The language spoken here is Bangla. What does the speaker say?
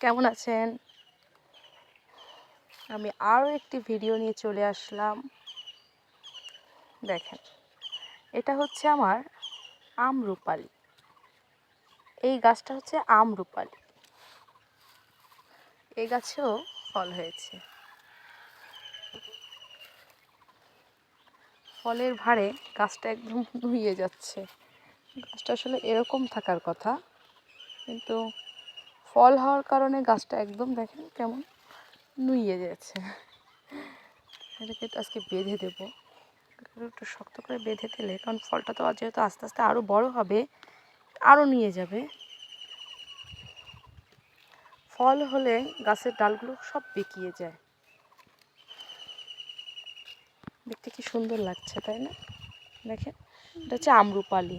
কেমন আছেন? আমি আরও একটি ভিডিও নিয়ে চলে আসলাম। দেখেন, এটা হচ্ছে আমার আম আমরুপালি এই গাছটা হচ্ছে আম আমরুপালি এই গাছেও ফল হয়েছে। ফলের ভারে গাছটা একদম নুয়ে যাচ্ছে। গাছটা আসলে এরকম থাকার কথা, কিন্তু ফল হওয়ার কারণে গাছটা একদম দেখেন কেমন নুইয়ে যাচ্ছে। এটাকে তো আজকে বেঁধে দেবো। একটু শক্ত করে বেঁধে দিলে কারণ ফলটা তো যেহেতু আস্তে আস্তে আরও বড় হবে আরও নিয়ে যাবে। ফল হলে গাছের ডালগুলো সব বেঁকিয়ে যায়। দেখতে কি সুন্দর লাগছে তাই না? দেখেন এটা হচ্ছে আমরুপালি।